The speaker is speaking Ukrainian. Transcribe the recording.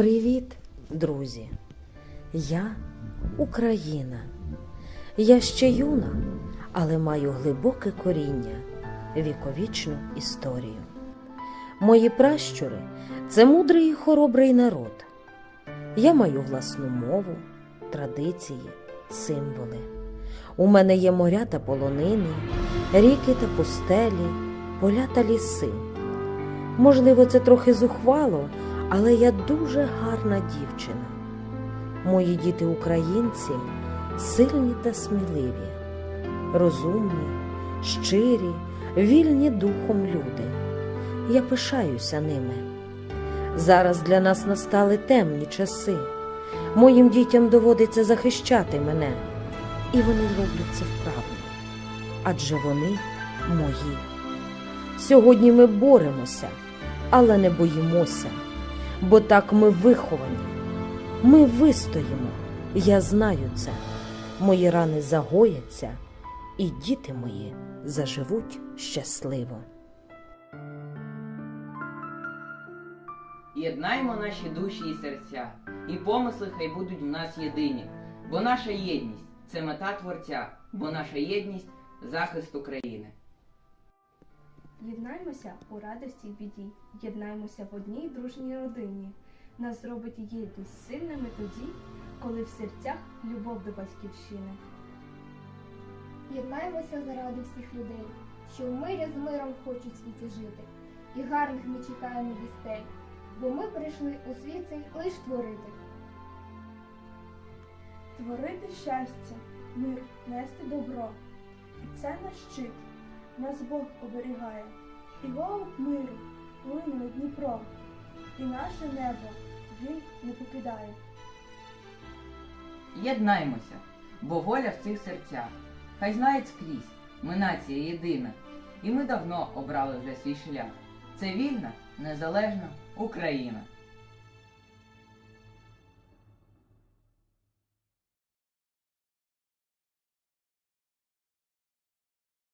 Привіт, друзі! Я Україна. Я ще юна, але маю глибоке коріння, віковічну історію. Мої пращури це мудрий і хоробрий народ. Я маю власну мову, традиції, символи. У мене є моря та полонини, ріки та пустелі, поля та ліси. Можливо, це трохи зухвало, але я дуже гарна дівчина. Мої діти українці сильні та сміливі, розумні, щирі, вільні духом люди. Я пишаюся ними. Зараз для нас настали темні часи. Моїм дітям доводиться захищати мене, і вони роблять це вправно, адже вони мої. Сьогодні ми боремося, але не боїмося, бо так ми виховані. Ми вистоїмо, я знаю це. Мої рани загояться, і діти мої заживуть щасливо. Єднаймо наші душі і серця, і помисли хай будуть в нас єдині, бо наша єдність це мета Творця, бо наша єдність захист України. Єднаймося у радості й біді, єднаймося в одній дружній родині. Нас зробить єдність сильними тоді, коли в серцях любов до батьківщини. Єднаймося заради всіх людей, що в мирі з миром хочуть світі жити, і гарних ми чекаємо вістей, бо ми прийшли у світ цей лиш творити. Творити щастя, мир, нести добро. І це наш щит, нас Бог оберігає. І голуб миру плине над Дніпром, і наше небо він не покидає. Єднаймося, бо воля в цих серцях. Хай знають скрізь, ми нація єдина, і ми давно обрали вже свій шлях. Це вільна, незалежна Україна.